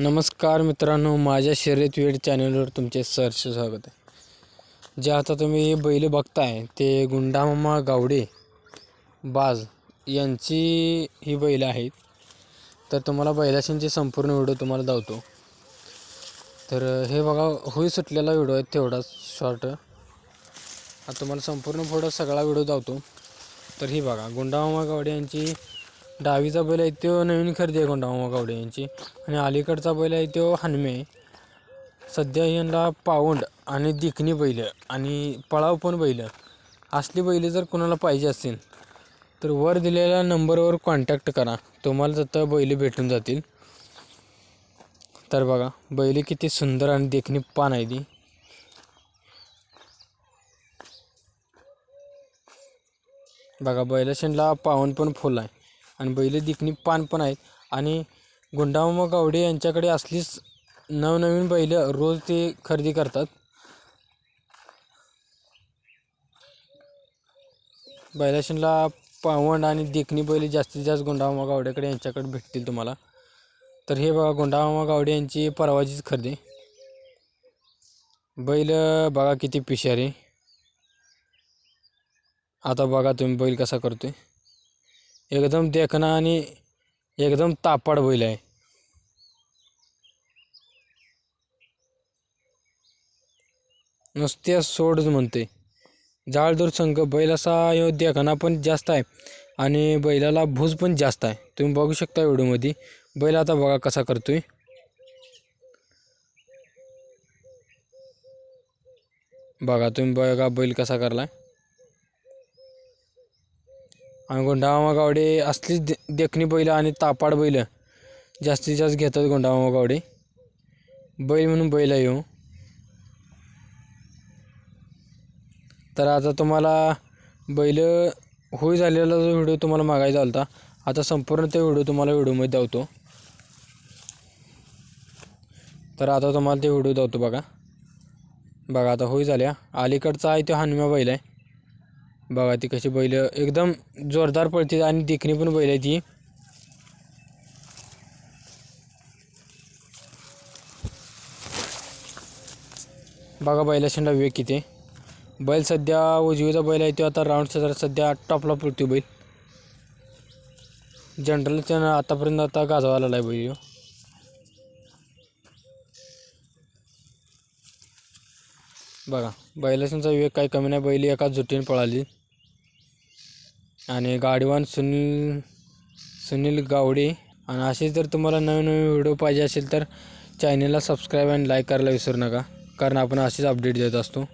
नमस्कार मित्रांनो माझ्या शर्यत वेळ चॅनलवर तुमचे सहर्ष स्वागत आहे. जे आता तुम्ही बैल बघताय ते गुंडामामा गावडे बाज यांची ही बैल आहेत. तर तुम्हाला बैलाशींची संपूर्ण व्हिडिओ तुम्हाला दावतो. तर हे बघा होई सुटलेला व्हिडिओ आहे तेवढाच शॉर्ट आता तुम्हाला संपूर्ण फोटो सगळा व्हिडिओ दावतो. तर ही बघा गुंडामामा गावडे यांची डावीचा बैल आहे तो नवीन खरेदी आहे गुंडामामा गावडे यांची. आणि अलीकडचा बैल आहे तो हनमे. सध्या यांना पाऊंड आणि दिखणी बैल आणि पळाव पण बैल. असली बैल जर कोणाला पाहिजे असतील तर वर दिलेल्या नंबरवर कॉन्टॅक्ट करा. तुम्हाला तिथं बैल भेटून जातील. तर बघा बैल किती सुंदर आणि देखणी पान आहे ती. बघा बैलशेंडला पावन पण फुल आहे. आणि बैल दिखणी पान पण आहेत. आणि गुंडामामा गावडे यांच्याकडे असलीच नवनवीन बैल रोज ते खरेदी करतात. बैलाशनला पावंड आणि देखणी बैल जास्तीत जास्त गुंडामामा गावड्याकडे यांच्याकडे भेटतील तुम्हाला. तर हे बघा गुंडामामा गावडे यांची परवाचीच खरेदी. बैल बघा किती पिशारे आता बघा तुम्ही बैल कसा करतोय. एकदम देखणा आणि एकदम तापाड बैल आहे. नुसत्या सोडच म्हणते. जाळदूर संघ बैल असा ह्यो देखणा पण जास्त आहे आणि बैलाला भूज पण जास्त आहे. तुम्ही बघू शकता व्हिडिओमध्ये. बैल आता बघा कसा करतोय. बघा तुम्ही बघा बैल कसा करलाय. आणि गोंडामामा गावडे असलीच दे देखणी बैलं आणि तापाड बैल जास्तीत जास्त घेतात गोंडामामा गावडे. बैल म्हणून बैल आहे ह्यो तर आता तुम्हाला बैल होई झालेला जो व्हिडिओ तुम्हाला मागायचा होता आता संपूर्ण ते व्हिडिओ तुम्हाला व्हिडिओमध्ये धावतो तर आता तुम्हाला ते व्हिडिओ धावतो बघा. बघा आता होई झाल्या अलीकडचा आहे तो हनुमा बैल आहे. बघा ती कशी बैल एकदम जोरदार पळते आणि देखणी पण बैल आहे ती. बघा बैला शेंडा वेग किती. बैल सध्या उजवीचा बैल आहे तो आता राऊंड सध्या सध्या टॉपला पडतो बैल. जनरलच्या आतापर्यंत आता गाजवायला आहे बैल बघा बैलाशांचा वेग काही कमी नाही बैल एकाच जुटीने पळाली. आणि गाडीवान सुनील सुनील गावडे. आणि असेच जर तुम्हाला नवीन नवीन व्हिडिओ पाहिजे असेल तर चॅनलला सबस्क्राईब आणि लाईक करायला विसरू नका. कारण आपण असेच अपडेट देत असतो.